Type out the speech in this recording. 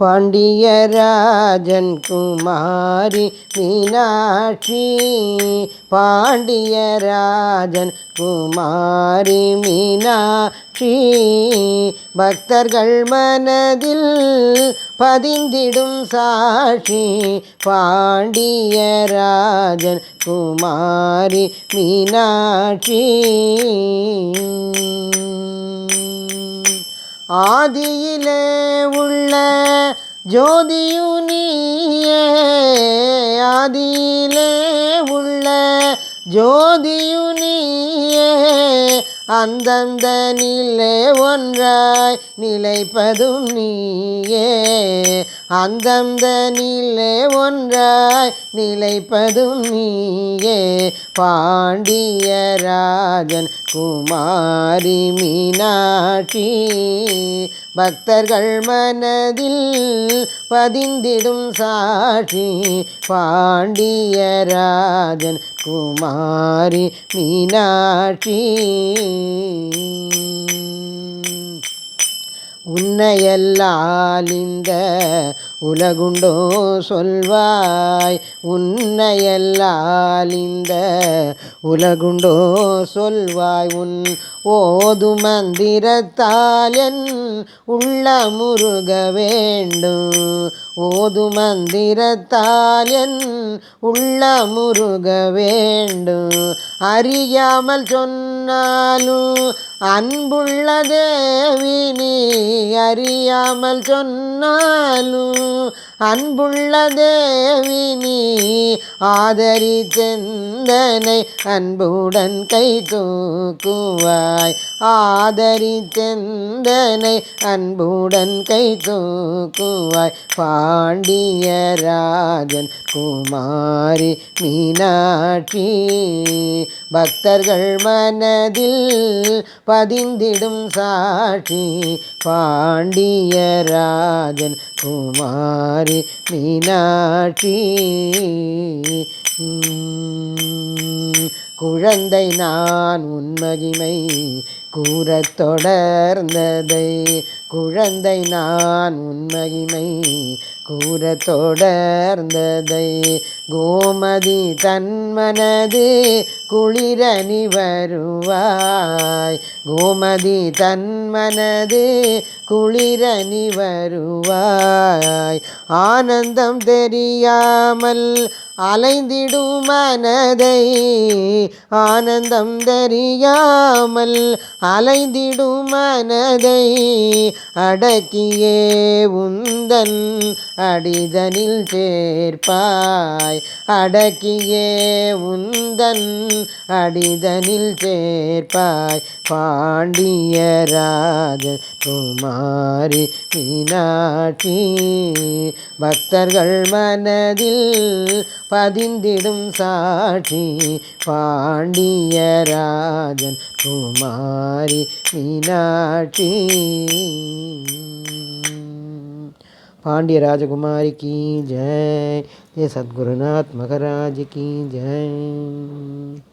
பாண்டியராஜன் குமாரி மீனாட்சி பாண்டியராஜன் குமாரி மீனாட்சி. பக்தர்கள் மனதில் பதிந்திடும் சாட்சி பாண்டியராஜன் குமாரி மீனாட்சி. ஆதியிலே உள்ள ஜோதியுனியே ஆதியிலே உள்ள ஜோதியுனியே அந்தந்த நிலை ஒன்றாய் நிலைப்பதும் நீயே. அந்தந்த நிலை ஒன்றாய் நிலைப்பதும் நீயே. பாண்டியராஜன் குமாரி மீனாட்சி. பக்தர்கள் மனதில் பதிந்திடும் சாட்சி பாண்டியராஜன் குமாரி மீனாட்சி. உன்னையல்லால் இந்த உலகுண்டோ சொல்வாய். உன்னையல்லால் இந்த உலகுண்டோ சொல்வாய். உன் ஓது மந்திரத்தால் என் உள்ள முருக வேண்டும். ஓது மந்திரத்தால் என் உள்ள முருக வேண்டும். அறியாமல் சொன்னாலும் அன்புள்ள தேவி அறியாமல் சொன்னாலும் அன்புள்ள தேவி நீ ஆதரித்தெந்தனை அன்புடன் கை தூக்குவாய். ஆதரித்தெந்தனை அன்புடன் கை தூக்குவாய். பாண்டியராஜன் குமாரி மீனாட்சி பக்தர்கள் மனதில் பதிந்திடும் சாட்சி. பாண்டியராஜன் குமாரி மீனாட்சி. குழந்தை நான் உன்மகிமை கூறத் தொடர்ந்ததை. குழந்தை நான் உன்மகிமை மகிமை தொடர்ந்ததை கோமதி தன்மனது குளிரணி வருவாய் கோமதி தன்மனது குளிரணி வருவாய் ஆனந்தம் தெரியாமல் அலைந்திடும் மனதை ஆனந்தம் தெரியாமல் அலைந்திடும் மனதை அடக்கியே உந்தன் அடிதனில் சேர்ப்பாய். அடக்கியே உந்தன் அடிதனில் சேர்ப்பாய். பாண்டியராஜ குமாரி மீனாட்சி. பக்தர்கள் மனதில் பதிந்திடும் சாட்சி. பாண்டியராஜன் குமாரி மீனாட்சி. पांड्य राजकुमारी की जय। ये सद्गुरुनाथ महाराज की जय।